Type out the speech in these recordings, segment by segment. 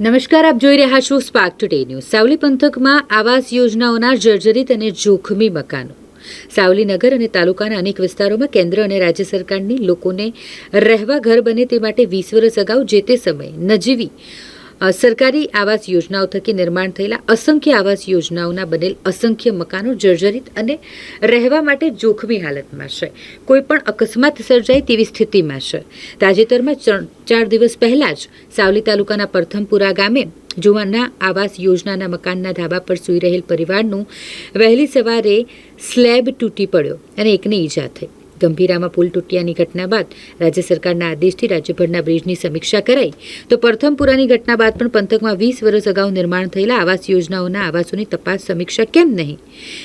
નમસ્કાર, આપ જોઈ રહ્યા છો સ્પાર્ક ટુડે ન્યૂઝ સાવલી પંથકમાં આવાસ યોજનાઓના જર્જરિત અને જોખમી મકાનો. સાવલી નગર અને તાલુકાના અનેક વિસ્તારોમાં કેન્દ્ર અને રાજ્ય સરકારની લોકોને રહેવા ઘર બને તે માટે વીસ વર્ષ અગાઉ જે તે સમયે નજીવી સરકારી આવાસ યોજનાઓ થકી નિર્માણ થયેલા અસંખ્ય આવાસ યોજનાઓના બનેલ અસંખ્ય મકાનો જર્જરિત અને રહેવા માટે જોખમી હાલતમાં છે. કોઈ પણ અકસ્માત સર્જાય તેવી સ્થિતિમાં છે. તાજેતરમાં ચાર દિવસ પહેલા જ સાવલી તાલુકાના પ્રથમપુરા ગામે જુવાનના આવાસ યોજનાના મકાનના ધાબા પર સૂઈ રહેલ પરિવારનું વહેલી સવારે સ્લેબ તૂટી પડ્યો અને એકને ઈજા થઈ. ગંભીરામાં પુલ તૂટ્યાની ઘટના બાદ રાજ્ય સરકારના આદેશથી રાજ્યભરના બ્રિજની સમીક્ષા કરાઈ. તો પ્રથમપુરાની ઘટના બાદ પણ પંથકમાં વીસ વર્ષ અગાઉ નિર્માણ થયેલા આવાસ યોજનાઓના આવાસોની તપાસ સમીક્ષા કેમ નહીં?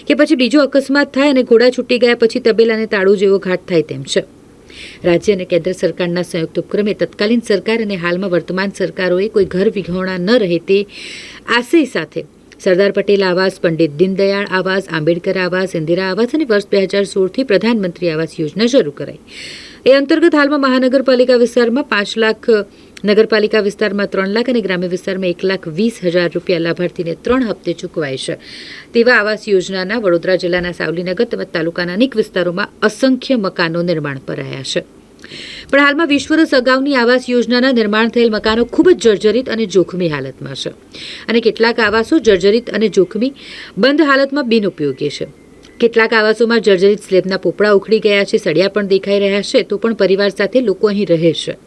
કે પછી બીજો અકસ્માત થાય અને ઘોડા છૂટી ગયા પછી તબેલાને તાળું જેવો ઘાટ થાય તેમ છે. રાજ્ય અને કેન્દ્ર સરકારના સંયુક્ત ઉપક્રમે તત્કાલીન સરકાર અને હાલમાં વર્તમાન સરકારોએ કોઈ ઘર વિઘોણા ન રહે તે આશય સાથે સરદાર પટેલ આવાસ, પંડિત દીનદયાળ આવાસ, આંબેડકર આવાસ, ઇન્દિરા આવાસ અને વર્ષ બે હજાર સોળથી પ્રધાનમંત્રી આવાસ યોજના શરૂ કરાઈ. એ અંતર્ગત હાલમાં મહાનગરપાલિકા વિસ્તારમાં પાંચ લાખ, નગરપાલિકા વિસ્તારમાં ત્રણ લાખ અને ગ્રામ્ય વિસ્તારમાં એક લાખ વીસ હજાર રૂપિયા લાભાર્થીને ત્રણ હપ્તે ચૂકવાય છે. તેવા આવાસ યોજનાના વડોદરા જિલ્લાના સાવલીનગર તેમજ તાલુકાના અનેક વિસ્તારોમાં અસંખ્ય મકાનો નિર્માણ પર રહ્યા છે. પણ હાલમાં વિશ્વરસ અગાઉની આવાસ યોજનાના નિર્માણ થયેલ મકાનો ખૂબ જ જર્જરિત અને જોખમી હાલતમાં છે. અને કેટલાક આવાસો જર્જરિત અને જોખમી બંધ હાલતમાં બિનઉપયોગી છે. કેટલાક આવાસોમાં જર્જરિત સ્લેબના પોપડા ઉખડી ગયા છે, સળિયા પણ દેખાઈ રહ્યા છે, તો પણ પરિવાર સાથે લોકો અહીં રહે છે.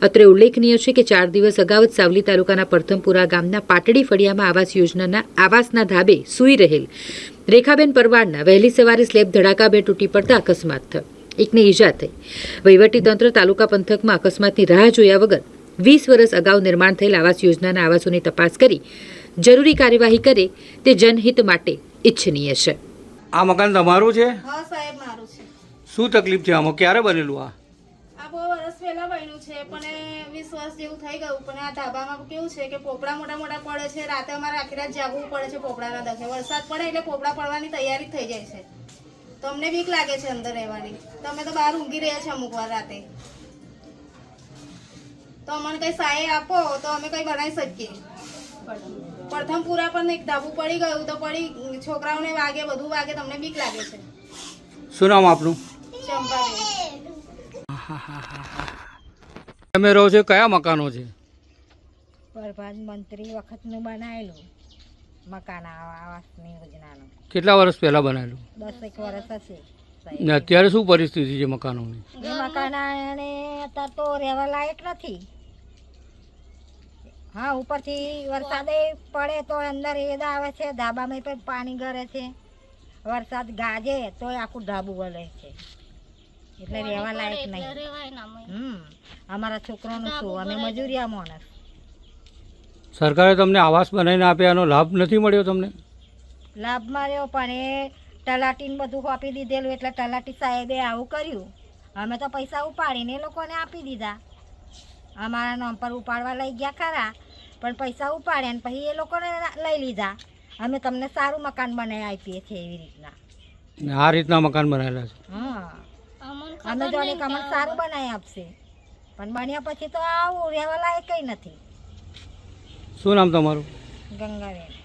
અત્રે ઉલ્લેખનીય છે કે ચાર દિવસ અગાઉ જ સાવલી તાલુકાના પ્રથમપુરા ગામના પાટડી ફળિયામાં આવાસ યોજનાના આવાસના ધાબે સૂઈ રહેલ રેખાબેન પરવાડના વહેલી સવારે સ્લેબ ધડાકાભેર તૂટી પડતા અકસ્માત થયો. એકને ઈજા થઈ. વહીવટીતંત્ર તાલુકા પંથકમાં અકસ્માતની રાહ જોયા વગર વીસ વર્ષ અગાઉ નિર્માણ થયેલ આવાસ યોજનાના આવાસોની તપાસ કરી જરૂરી કાર્યવાહી કરે તે જનહિત માટે ઇચ્છનીય છે. આ મકાન તમારું છે? હા સાહેબ મારું છે. શું તકલીફ છે આમાં? ક્યારે બનેલું આ? આ બહુ વર્ષ પહેલા બન્યું છે પણ વીસ વર્ષ જેવું થઈ ગયું. પણ આ ધાબામાં કેવું છે કે પોપડા મોટા મોટા પડે છે રાતે અમારે આખી રાત જાગવું પડે છે પોપડાના દખે. વરસાદ પડે એટલે પોપડા પડવાની તૈયારી થઈ જાય છે. તો અમને બીક લાગે છે અંદર રહેવાની? તમે તો બહાર ઊંઘી રહ્યા છે અમુક વાર રાતે. તો અમને કઈ સહાય આપો તો અમે કઈ બનાવી શકીએ. પ્રથમ પૂરા પણ એક ધાબુ પડી ગયું તો પડી છોકરાઓને વાગે બધું વાગે તમને બીક લાગે છે? શું નામ આપનું? ચંપાબેન. તમે રહો છો કયા મકાનો છે? પ્રધાનમંત્રી વખતનું બનાવેલું. મકાન આવાસની યોજનાનું. કેટલા વર્ષ પહેલા બનાવેલું? એક વર્ષ હશે. ને અત્યારે શું પરિસ્થિતિ છે મકાનોની? એ મકાન અને અત્યારે તો રહેવા લાયક નથી. હા ઉપરથી વરસાદે પડે તો અંદર એદ આવે છે ધાબામાં પણ પાણી ગરે છે. વરસાદ ગાજે તો આખું ધાબુ વલે છે. એટલે રહેવા લાયક નહીં. હમ અમારા છોકરાનું શું? અમે મજૂરિયા માણસ. સરકારે તમને આવાસ બનાવીને આપ્યા એનો લાભ નથી મળ્યો તમને? લાભ મળ્યો પણ એ તલાટીને બધું આપી દીધેલું એટલે તલાટી સાહેબે આવું કર્યું. અમે તો પૈસા ઉપાડીને એ લોકોને આપી દીધા. અમારા નામ પર ઉપાડવા લઈ ગયા ખરા પણ પૈસા ઉપાડ્યા ને પછી એ લોકોને લઈ લીધા. અમે તમને સારું મકાન બનાવી આપીએ છીએ એવી રીતના. આ રીતના મકાન બનાવેલા છે? હા. અમે જો સારું બનાવી આપશે. પણ બન્યા પછી તો આવું રહેવા લાયક કંઈ નથી. શું નામ તમારું? ગંગાબેન